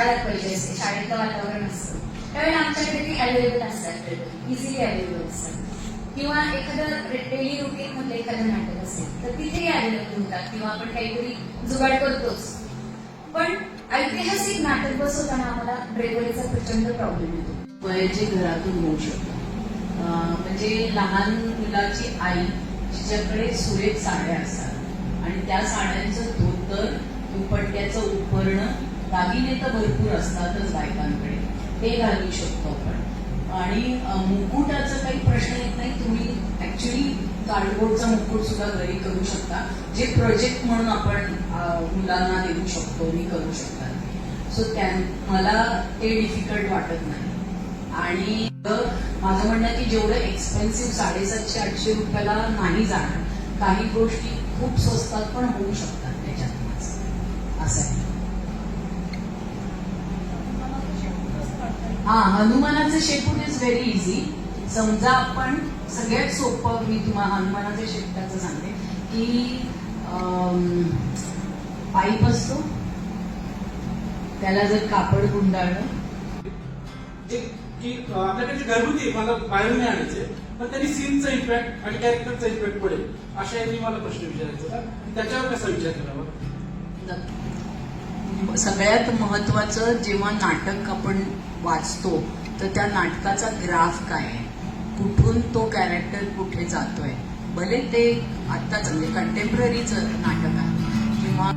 शाळा दाखवायची असते. शाळेतलं वातावरण असतं. त्यावेळेला आमच्याकडे ते अवेलेबल असतात. इझिली अवेलेबल असतात. किंवा एखादं डेली रुटीन मधलं एखादं नाटक असेल तर तिथेही अवेलेबल होतात किंवा आपण काहीतरी जुगाड करतोच. पण ऐतिहासिक नाटक बसवताना आम्हाला ड्रेवरीचा प्रचंड प्रॉब्लेम येतो. वयाचे घरातून होऊ शकतो. म्हणजे लहान मुलाची आई जिच्याकडे सुरेख साड्या असतात. आणि त्या साड्यांचं धोतर दुपट्ट्याचं उपकरण दागिने तर भरपूर असतातच बायकांकडे. ते घालू शकतो आपण. आणि मुकुटाचा काही प्रश्न येत नाही. तुम्ही ऍक्च्युली कार्डबोर्डचा मुकुट सुद्धा घरी करू शकता. जे प्रोजेक्ट म्हणून आपण मुलांना देऊ शकतो मी करू शकतात सो त्या मला ते डिफिकल्ट वाटत नाही. आणि माझं म्हणणं की जेवढं एक्सपेन्सिव्ह साडेसातशे आठशे रुपयाला नाही जाणार काही गोष्टी खूप स्वस्तात पण होऊ शकतात त्याच्यात. असं आहे. हा हनुमानाचे शेपूट इज व्हेरी इझी समजा आपण सगळ्यात सोपं मी तुम्हाला हनुमानाच्या शेपटाचं सांगते. की पाईप असतो. त्याला जर कापड गुंडाळलं. की आपल्याकडे घरगुती मला बाहेरून नाही आणायचे पण त्यांनी सीनचा इम्पॅक्ट आणि कॅरेक्टरचा इम्पॅक्ट पडेल. अशा यांनी मला प्रश्न विचारायचा त्याच्यावर कसा विचार करावा? सगळ्यात महत्वाचं जेव्हा नाटक आपण वाचतो तर त्या नाटकाचा ग्राफ काय आहे? कुठून तो कॅरेक्टर कुठे जातोय? भले ते आत्ताच म्हणजे कंटेम्पररीचं नाटक आहे किंवा